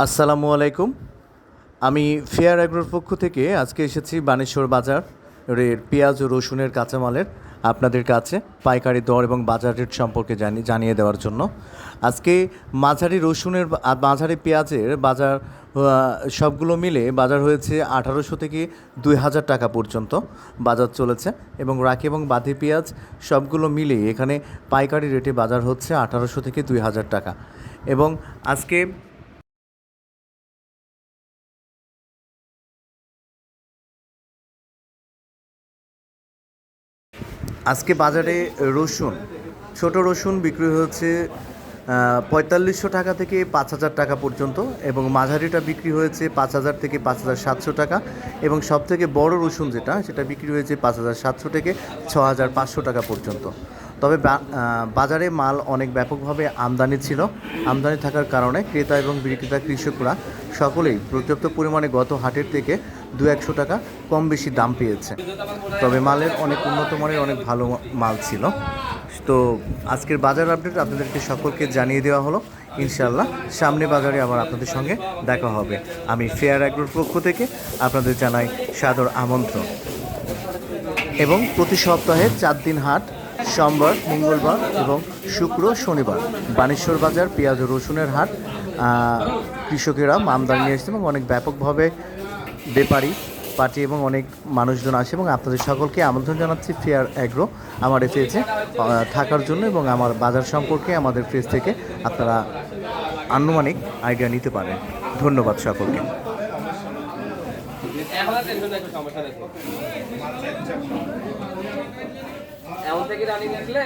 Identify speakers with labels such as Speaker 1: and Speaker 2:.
Speaker 1: আসসালামু আলাইকুম। আমি ফেয়ার অ্যাগ্রোর পক্ষ থেকে আজকে এসেছি বানেশ্বর বাজার এর পেঁয়াজ ও রসুনের কাঁচামালের আপনাদের কাছে পাইকারি দর এবং বাজার রেট সম্পর্কে জানি, জানিয়ে দেওয়ার জন্য। আজকে মাঝারি রসুনের মাঝারি পেঁয়াজের বাজার সবগুলো মিলে বাজার হয়েছে আঠারোশো থেকে দুই হাজার টাকা পর্যন্ত বাজার চলেছে এবং রাখি এবং বাঁধি পেঁয়াজ সবগুলো মিলে এখানে পাইকারি রেটে বাজার হচ্ছে আঠারোশো থেকে দুই হাজার টাকা। এবং আজকে আজকে বাজারে রসুন, ছোট রসুন বিক্রি হয়েছে পঁয়তাল্লিশশো টাকা থেকে পাঁচ হাজার টাকা পর্যন্ত এবং মাঝারিটা বিক্রি হয়েছে পাঁচ হাজার থেকে পাঁচ হাজার সাতশো টাকা এবং সবথেকে বড় রসুন যেটা, সেটা বিক্রি হয়েছে পাঁচ হাজার সাতশো থেকে ছ হাজার পাঁচশো টাকা পর্যন্ত। তবে বাজারে মাল অনেক ব্যাপকভাবে আমদানি ছিল। আমদানি থাকার কারণে ক্রেতা এবং বিক্রেতা কৃষকরা সকলেই পর্যাপ্ত পরিমাণে গত হাটের থেকে দু একশো টাকা কম বেশি দাম পেয়েছে। তবে মালের অনেক উন্নত মানের অনেক ভালো মাল ছিল। তো আজকের বাজার আপডেট আপনাদেরকে সকলকে জানিয়ে দেওয়া হলো। ইনশাল্লাহ সামনে বাজারে আবার আপনাদের সঙ্গে দেখা হবে। আমি ফেয়ার অ্যাগ্রোর পক্ষ থেকে আপনাদের জানাই সাদর আমন্ত্রণ। এবং প্রতি সপ্তাহে চার দিন হাট সোমবার, মঙ্গলবার এবং শুক্র, শনিবার বানেশ্বর বাজার, পেঁয়াজ রসুনের হাট কৃষকেরা আমদানি নিয়ে এসেছে এবং অনেক ব্যাপকভাবে ব্যাপারী, পার্টি এবং অনেক মানুষজন আসে এবং আপনাদের সকলকে আমন্ত্রণ জানাচ্ছি ফেয়ার অ্যাগ্রো, আমার এসেছে থাকার জন্য এবং আমার বাজার সম্পর্কে আমাদের পেজ থেকে আপনারা আনুমানিক আইডিয়া নিতে পারেন। ধন্যবাদ সকলকে।
Speaker 2: এমন থেকে রানিং রাখলে